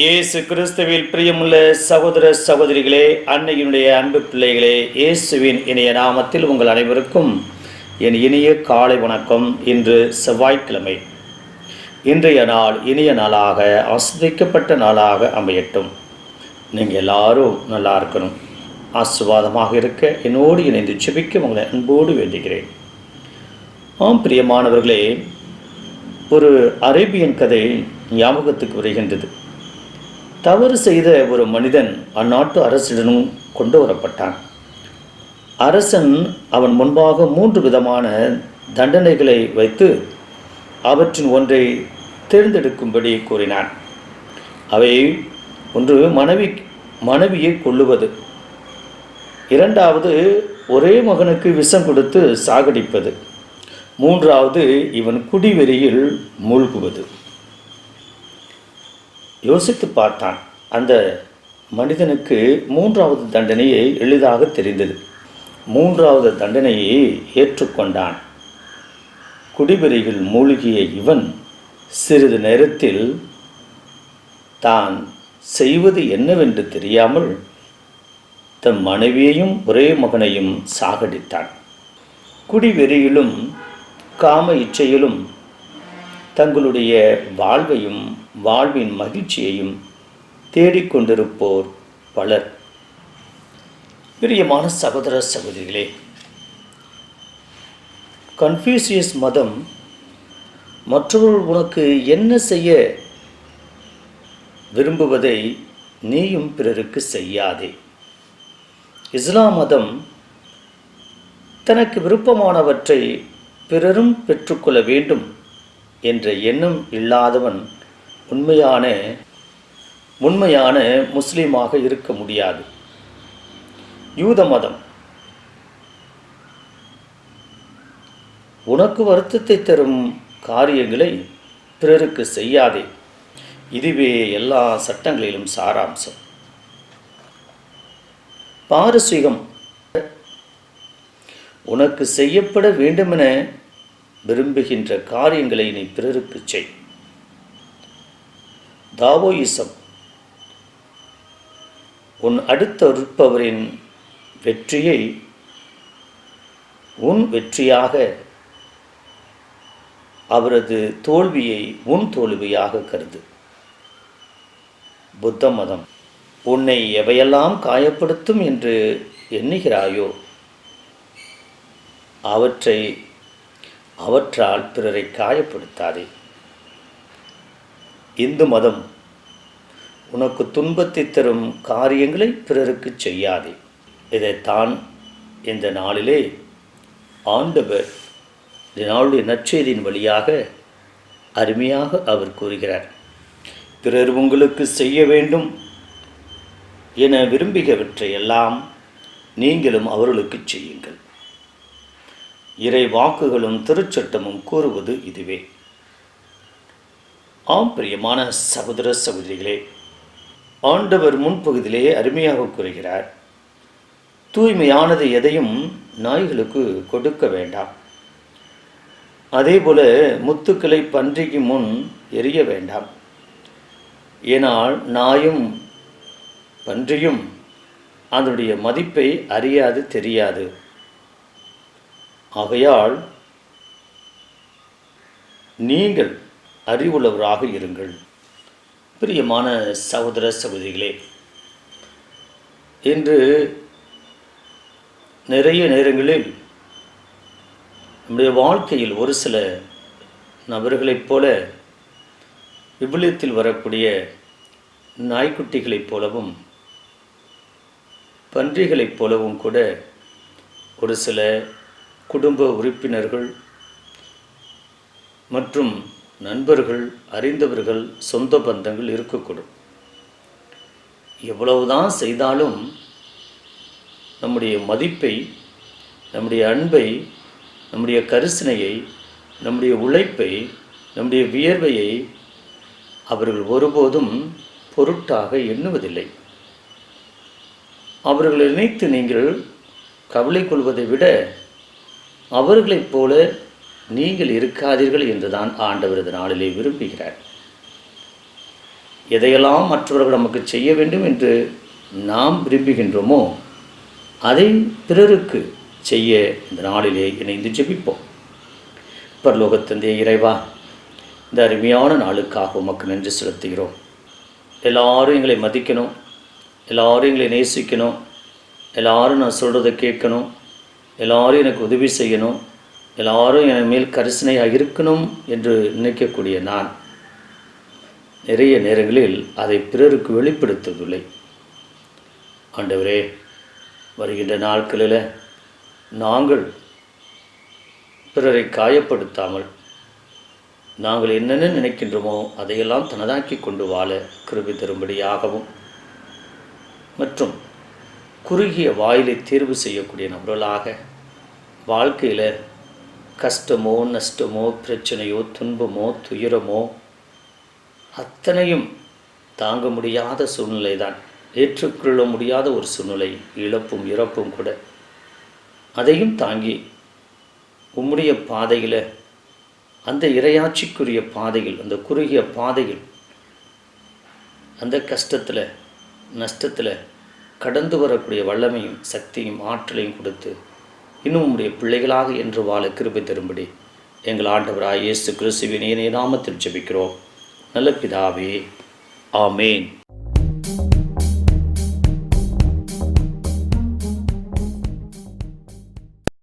இயேசு கிறிஸ்துவில் பிரியமுள்ள சகோதர சகோதரிகளே அன்னையினுடைய அன்பு பிள்ளைகளே இயேசுவின் இணைய நாமத்தில் உங்கள் அனைவருக்கும் என் இனிய காலை வணக்கம். இன்று செவ்வாய்க்கிழமை. இன்றைய நாள் இனிய நாளாக ஆஸ்வதிக்கப்பட்ட நாளாக அமையட்டும். நீங்கள் எல்லாரும் நல்லா இருக்கணும். ஆசுவாதமாக இருக்க என்னோடு இணைந்து செபிக்க உங்களை அன்போடு வேண்டுகிறேன். ஆம் பிரியமானவர்களே ஒரு அரேபியன் கதை ஞாபகத்துக்கு வருகின்றது. தவறு செய்த ஒரு மனிதன் அந்நாட்டு அரசிடனும் கொண்டு வரப்பட்டான். அரசன் அவன் முன்பாக மூன்று விதமான தண்டனைகளை வைத்து அவற்றின் ஒன்றை தேர்ந்தெடுக்கும்படி கூறினான். அவை ஒன்று மனைவி மனைவியை கொள்ளுவது இரண்டாவது ஒரே மகனுக்கு விஷம் கொடுத்து சாகடிப்பது. மூன்றாவது இவன் குடிவெறியில் மூழ்குவது. யோசித்து பார்த்தான். அந்த மனிதனுக்கு மூன்றாவது தண்டனையை எளிதாக தெரிந்தது. மூன்றாவது தண்டனையை ஏற்றுக்கொண்டான். குடிவெறியில் மூழ்கிய இவன் சிறிது நேரத்தில் தான் செய்வது என்னவென்று தெரியாமல் தன் மனைவியையும் ஒரே மகனையும் சாகடித்தான். குடிவெறியிலும் காம இச்சையிலும் தங்களுடைய வாழ்வையும் வாழ்வின் மகிழ்ச்சியையும் தேடிக்கொண்டிருப்போர் பலர். பிரியமான சகோதர சகோதரிகளே கன்ஃபியூசியஸ் மதம் மற்றவர்கள் உனக்கு என்ன செய்ய விரும்புவதை நீயும் பிறருக்கு செய்யாதே. இஸ்லாம் மதம் தனக்கு விருப்பமானவற்றை பிறரும் பெற்றுக்கொள்ள வேண்டும். என்ற எண்ணம் இல்லாதவன் உண்மையான உண்மையான முஸ்லீமாக இருக்க முடியாது. யூத மதம். உனக்கு வருத்தத்தை தரும் காரியங்களை பிறருக்கு செய்யாதே. இதுவே எல்லா சட்டங்களிலும் சாராம்சம். பாரசீகம். உனக்கு செய்யப்பட வேண்டுமென விரும்புகின்ற காரியங்களை நீ பிறருக்கு செய். தாவோயிசம். உன் அடுத்த இருப்பவரின் வெற்றியை உன் வெற்றியாக அவரது தோல்வியை உன் தோல்வியாக கருது. புத்த மதம். உன்னை எவையெல்லாம் காயப்படுத்தும் என்று எண்ணுகிறாயோ அவற்றை அவற்றால் பிறரை காயப்படுத்தாதே. இந்து மதம் உனக்கு துன்பத்தை தரும் காரியங்களை பிறருக்கு செய்யாதே. இதைத்தான் இந்த நாளிலே ஆண்டவர் இதனாளுடைய நற்செய்தியின் வழியாக அருமையாக அவர் கூறுகிறார். பிறர் உங்களுக்கு செய்ய வேண்டும் என விரும்புகிறவற்றை எல்லாம் நீங்களும் அவர்களுக்கு செய்யுங்கள். இறை வாக்குகளும் திருச்சட்டமும் கூறுவது இதுவே. ஆம் பிரியமான சகோதர சகோதரிகளே ஆண்டவர் முன்பகுதியிலே அருமையாக கூறுகிறார். தூய்மையானது எதையும் நாய்களுக்கு கொடுக்க வேண்டாம். அதேபோல முத்துக்களை பன்றிக்கு முன் எரிய வேண்டாம். ஏனால் நாயும் பன்றியும் அதனுடைய மதிப்பை அறியாது தெரியாது. ஆகையால் நீங்கள் அறிவுள்ளவராக இருங்கள். பிரியமான சகோதர சகோதரிகளே இன்று நிறைய நேரங்களில் நம்முடைய வாழ்க்கையில் ஒரு சில நபர்களைப் போல விபிலியத்தில் வரக்கூடிய நாய்க்குட்டிகளைப் போலவும் பன்றிகளைப் போலவும் கூட ஒரு சில குடும்ப உறுப்பினர்கள் மற்றும் நண்பர்கள் அறிந்தவர்கள் சொந்த பந்தங்கள் இருக்கக்கூடும். எவ்வளவுதான் செய்தாலும் நம்முடைய மதிப்பை நம்முடைய அன்பை நம்முடைய கரிசனையை நம்முடைய உழைப்பை நம்முடைய வியர்வையை அவர்கள் ஒருபோதும் பொருட்டாக எண்ணுவதில்லை. அவர்களை நினைத்து நீங்கள் கவலை கொள்வதை விட அவர்களைப் போல நீங்கள் இருக்காதீர்கள் என்றுதான் ஆண்டவர் இந்த நாளிலே விரும்புகிறார். எதையெல்லாம் மற்றவர்கள் நமக்கு செய்ய வேண்டும் என்று நாம் விரும்புகின்றோமோ அதை பிறருக்கு செய்ய இந்த நாளிலே இணைந்து ஜெபிப்போம். பரலோகத்தந்தைய இறைவா இந்த அருமையான நாளுக்காக உமக்கு நன்றி செலுத்துகிறோம். எல்லாரும் எங்களை மதிக்கணும் எல்லாரும் எங்களை நேசிக்கணும் எல்லாரும் நான் சொல்கிறத கேட்கணும் எல்லாரும் எனக்கு உதவி செய்யணும். எல்லாரும் என் மேல் கரிசனையாக இருக்கணும் என்று நினைக்கக்கூடிய நான் நிறைய நேரங்களில் அதை பிறருக்கு வெளிப்படுத்துவதில்லை ஆண்டவரே வருகின்ற நாட்களில் நாங்கள் பிறரை காயப்படுத்தாமல் நாங்கள் என்னென்ன நினைக்கின்றோமோ அதையெல்லாம் தனதாக்கி கொண்டு வாழ கிருபி தரும்படியாகவும் மற்றும் குறுகிய வாயிலை தேர்வு செய்யக்கூடிய நபர்களாக வாழ்க்கையில் கஷ்டமோ நஷ்டமோ பிரச்சனையோ துன்பமோ துயரமோ அத்தனையும் தாங்க முடியாத சூழ்நிலை தான் ஏற்றுக்கொள்ள முடியாத ஒரு சூழ்நிலை இழப்பும் இறப்பும் கூட. அதையும் தாங்கி உம்முடைய பாதையில் அந்த இரையாட்சிக்குரிய பாதையில் அந்த குறுகிய பாதையில் அந்த கஷ்டத்தில் நஷ்டத்தில் கடந்து வரக்கூடிய வல்லமையும் சக்தியும் ஆற்றலையும் கொடுத்து இன்னும் உம்முடைய பிள்ளைகளாக என்று வாழ கிருபை தரும்படி எங்கள் ஆண்டவராய் இயேசு கிறிஸ்துவின் இணைய நாமத்தில் ஜெபிக்கிறோம். நல்ல பிதாவே ஆமேன்.